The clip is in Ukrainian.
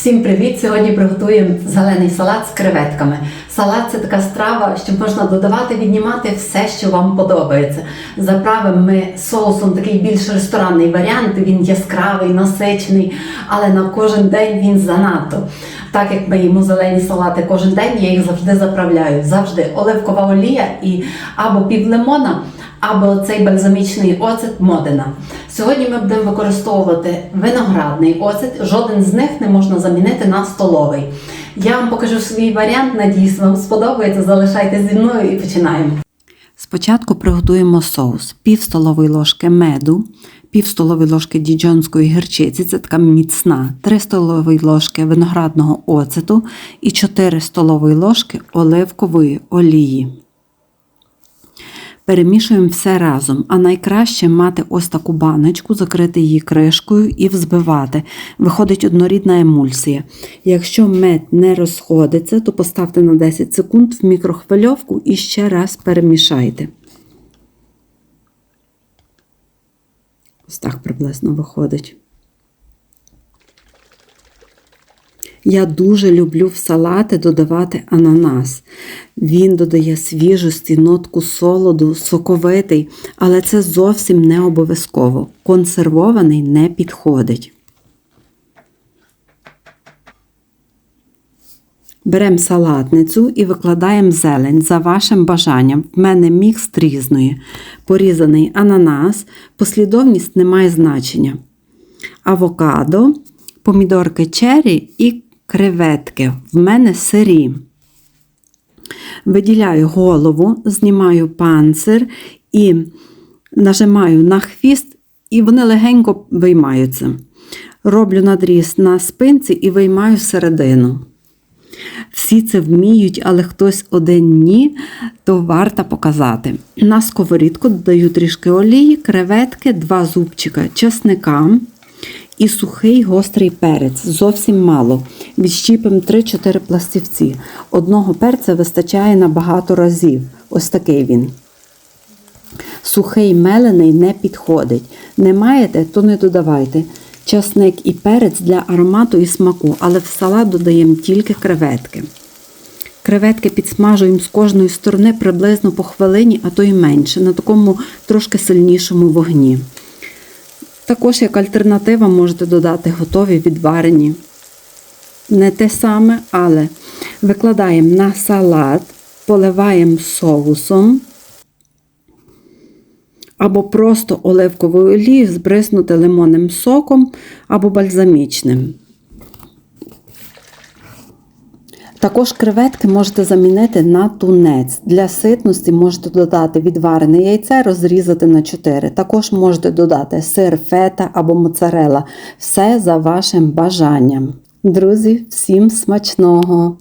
Всім привіт! Сьогодні приготуємо зелений салат з креветками. Салат це така страва, що можна додавати, віднімати все, що вам подобається. Заправимо ми соусом такий більш ресторанний варіант. Він яскравий, насичений, але на кожен день він занадто. Так як ми їмо зелені салати кожен день, я їх завжди заправляю. Завжди оливкова олія і або пів лимона, або цей бальзамічний оцет Модена. Сьогодні ми будемо використовувати виноградний оцет. Жоден з них не можна замінити на столовий. Я вам покажу свій варіант. Надіюсь, вам сподобається. Залишайтеся зі мною і починаємо. Спочатку приготуємо соус: пів столової ложки меду, пів столової ложки діджонської гірчиці, це така міцна, 3 столові ложки виноградного оцету і 4 столові ложки оливкової олії. Перемішуємо все разом, а найкраще мати ось таку баночку, закрити її кришкою і взбивати. Виходить однорідна емульсія. Якщо мед не розходиться, то поставте на 10 секунд в мікрохвильовку і ще раз перемішайте. Ось так приблизно виходить. Я дуже люблю в салати додавати ананас. Він додає свіжості, нотку солоду, соковитий, але це зовсім не обов'язково. Консервований не підходить. Беремо салатницю і викладаємо зелень за вашим бажанням. В мене мікс різної. Порізаний ананас, послідовність не має значення. Авокадо, помідорки черрі і креветки. В мене сирі. Виділяю голову, знімаю панцир і нажимаю на хвіст, і вони легенько виймаються. Роблю надріз на спинці і виймаю середину. Всі це вміють, але хтось один ні, то варто показати. На сковорідку додаю трішки олії, креветки, два зубчика чесника і сухий гострий перець. Зовсім мало. Відщіпимо 3-4 пластівці. Одного перця вистачає на багато разів. Ось такий він. Сухий мелений не підходить. Не маєте, то не додавайте. Часник і перець для аромату і смаку, але в салат додаємо тільки креветки. Креветки підсмажуємо з кожної сторони приблизно по хвилині, а то й менше, на такому трошки сильнішому вогні. Також як альтернатива можете додати готові відварені. Не те саме, але викладаємо на салат, поливаємо соусом або просто оливковою олією збриснути лимонним соком або бальзамічним. Також креветки можете замінити на тунець. Для ситності можете додати відварене яйце, розрізати на 4. Також можете додати сир фета або моцарела. Все за вашим бажанням. Друзі, всім смачного!